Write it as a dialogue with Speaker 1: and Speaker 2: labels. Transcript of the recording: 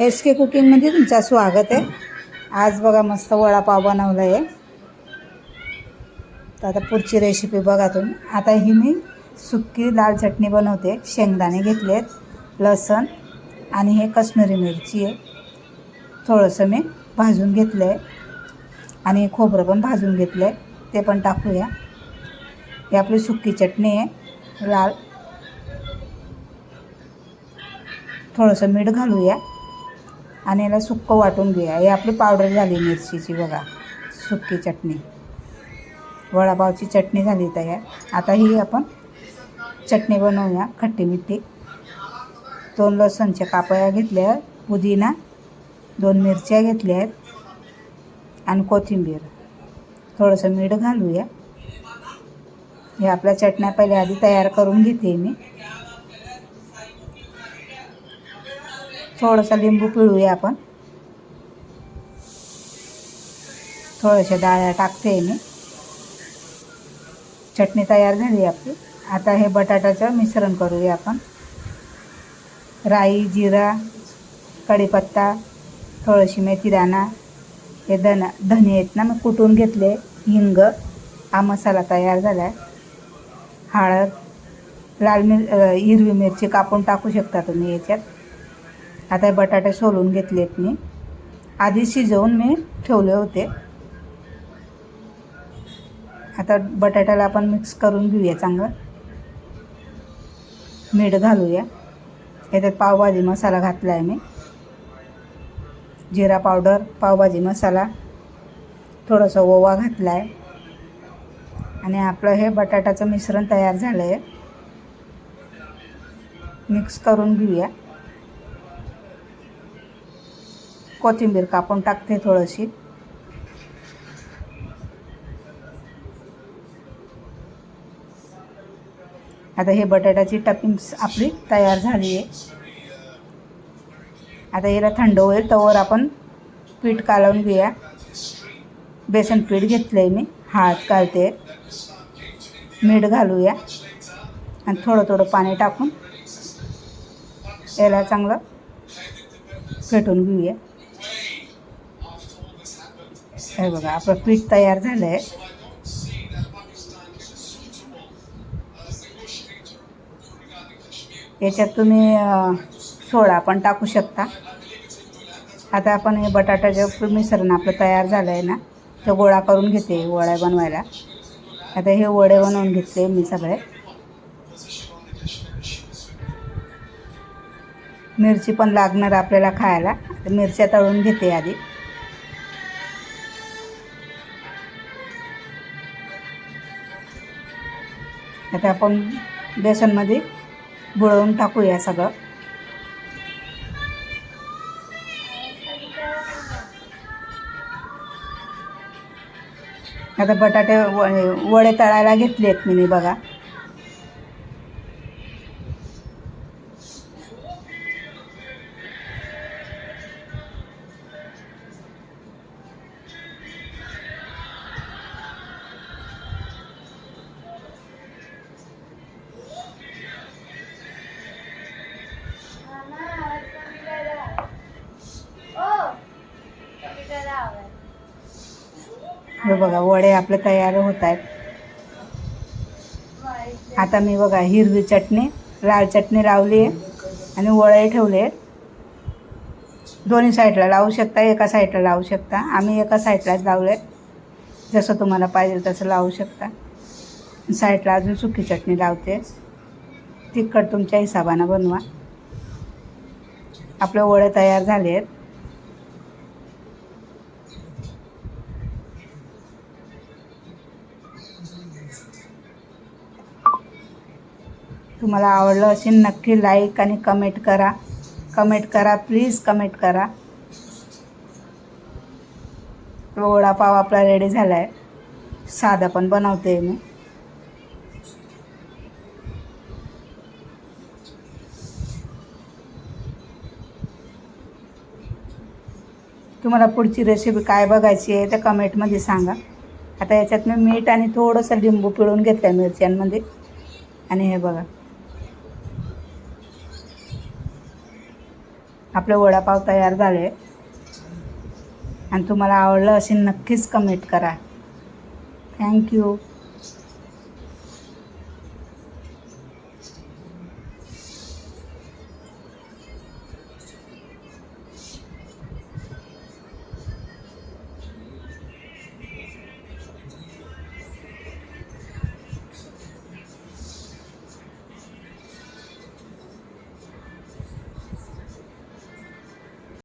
Speaker 1: S के कुकिंगमध्ये तुमचं स्वागत आहे. आज बघा मस्त वडापाव बनवला आहे तर आता पुढची रेसिपी बघा तुम्ही. आता ही मी सुकी लाल चटणी बनवते. शेंगदाणे घेतले आहेत लसण आणि हे कश्मीरी मिरची आहे. थोडंसं मी भाजून घेतलं आहे आणि खोबरं पण भाजून घेतलं आहे ते पण टाकूया. ही आपली सुकी चटणी आहे. लाल. थोडंसं मीठ घालूया. आणि याला सुक्कं वाटून घेऊया. हे आपली पावडर झाली मिरचीची बघा. सुक्की चटणी. वडापावची चटणी झाली तयार. आता ही आपण चटणी बनवूया. खट्टी मिठी. दोन लसणच्या कापया घेतल्या पुदिना. दोन मिरच्या घेतल्या आहेत. आणि कोथिंबीर. थोडंसं मीठ घालूया. हे आपल्या चटण्या पहिले आधी तयार करून घेते मी. थोडंसं लिंबू पिळूया आपण. थोड्याशा डाळ्या टाकते मी. चटणी तयार झाली आपली. आता हे बटाट्याचं मिश्रण करूया आपण. राई जिरा कढीपत्ता थोडीशी मेथीदाणा हे धन धने आहेत ना मी कुटून घेतले. हिंग हा मसाला तयार झाला आहे हळद लाल मिर हिरवी मिरची कापून टाकू शकता तुम्ही याच्यात. आता हे बटाटे सोलून घेतलेत मी. आधी शिजवून मी ठेवले होते. आता बटाट्याला आपण मिक्स करून घेऊया चांगलं. मीठ घालूया. याच्यात पावभाजी मसाला घातला आहे मी. जिरा पावडर पावभाजी मसाला थोडंसं ओवा घातला आहे आणि आपलं हे बटाट्याचं मिश्रण तयार झालं आहे मिक्स करून घेऊया. कोथिंबीर कापून टाकते थोडीशी. आता हे बटाट्याची टपिंग्स आपली तयार झाली आहे. आता याला थंड होईल तवर आपण पीठ कालवून घेऊया. बेसन पीठ घेतलं आहे मी हात घालते मीठ घालूया. आणि थोडं थोडं पाणी टाकून याला चांगलं फेटून घेऊया. हे बघा आपलं पीठ तयार झालं आहे याच्यात तुम्ही सोडा पण टाकू शकता. आता आपण हे बटाट्याचं मिश्रण आपलं तयार झालं आहे ना ते गोळा करून घेते वड्या बनवायला. आता हे वडे बनवून घेतले मी सगळे. मिरची पण लागणार आपल्याला खायला. तर मिरच्या तळून घेते आधी. आता आपण बेसनमध्ये बुळवून टाकूया सगळं. आता बटाटे वडे तळायला घेतले आहेत मी बघा. हे बघा वडे आपले तयार होत आहेत. आता मी बघा हिरवी चटणी लाल चटणी लावली आहे आणि वळे ठेवले आहेत. दोन्ही साईडला लावू शकता एका साईडला लावू शकता. आम्ही एका साईडलाच लावले जसं तुम्हाला पाहिजे तसं लावू शकता. साईडला अजून सुकी चटणी लावते. तिखट तुमच्या हिशोबानं बनवा. आपले वडे तयार झाले आहेत. तुम्हाला आवडलं असेल नक्की लाईक आणि कमेंट करा. कमेंट करा प्लीज कमेंट करा. वडापाव आपला रेडी झाला आहे साधा पण बनवते मी. तुम्हाला पुढची रेसिपी काय बघायची आहे ते कमेंटमध्ये सांगा. आता याच्यात मी मीठ आणि थोडंसं लिंबू पिळून घेतलं आहे मिरच्यांमध्ये. आणि हे बघा. आपलं वडापाव तयार झाले. आणि तुम्हाला आवडलं असेल नक्कीच कमेंट करा. थँक्यू